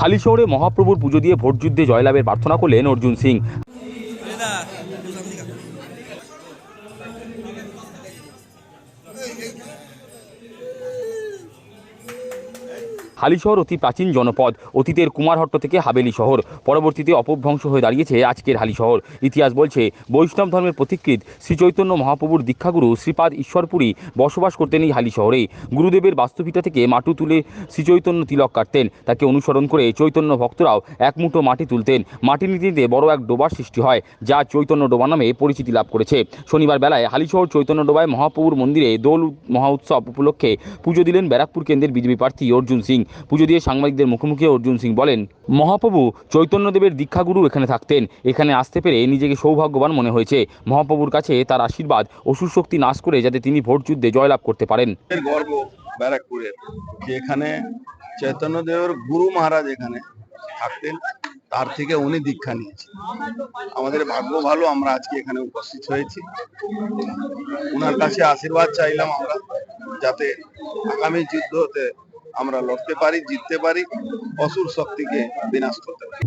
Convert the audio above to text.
হালিশহরে মহাপ্রভুর পুজো দিয়ে ভোটযুদ্ধে জয়লাভের প্রার্থনা করলেন অর্জুন সিং। হালিশহর অতি প্রাচীন জনপদ। অতীতের কুমারহট্ট থেকে হাবেলি শহর। পরবর্তীতে অপভ্রংশ হয়ে দাঁড়িয়েছে আজকের হালিশহর ইতিহাস বলছে, বৈষ্ণব ধর্মের প্রতিকৃত শ্রী চৈতন্য মহাপ্রভুর দীক্ষাগুরু শ্রীপাদ ঈশ্বরপুরী বসবাস করতেন এই হালিশহরে গুরুদেবের বাস্তুপিতা থেকে মাটু তুলে শ্রীচৈতন্য তিলক কাটতেন। তাকে অনুসরণ করে চৈতন্য ভক্তরাও এক মুঠো মাটি তুলতেন। মাটি নিতে নিতে বড় এক ডোবার সৃষ্টি হয়, যা চৈতন্য ডোবা নামে পরিচিতি লাভ করেছে। শনিবার বেলায় হালিশহর চৈতন্য ডোবায় মহাপ্রভুর মন্দিরে দোল মহা উৎসব উপলক্ষে পুজো দিলেন ব্যারাকপুর কেন্দ্রের বিজেপি প্রার্থী অর্জুন সিং। পুজো দিয়ে সাংবাদিকদের মুখোমুখি অর্জুন সিং বলেন, মহাপ্রভু চৈতন্যদেবের দীক্ষাগুরু এখানে থাকতেন। এখানে আসতে পেরে নিজেকে সৌভাগ্যবান মনে হয়েছে। মহাপ্রভুর কাছে তার আশীর্বাদ, অসুর শক্তি নাশ করে যাতে তিনি ভোট যুদ্ধে জয়লাভ করতে পারেন। এখানে চৈতন্যদেবের গুরু মহারাজ এখানে থাকতেন, তার থেকে উনি দীক্ষা নিয়েছেন। আমাদের ভাগ্য ভালো, আমরা আজকে এখানে উপস্থিত হয়েছি। ওনার কাছে আশীর্বাদ চাইলাম আমরা, যাতে আগামী যুদ্ধতে আমরা লড়তে পারি জিততে পারি অসুর শক্তিকে বিনাশ করতে পারি।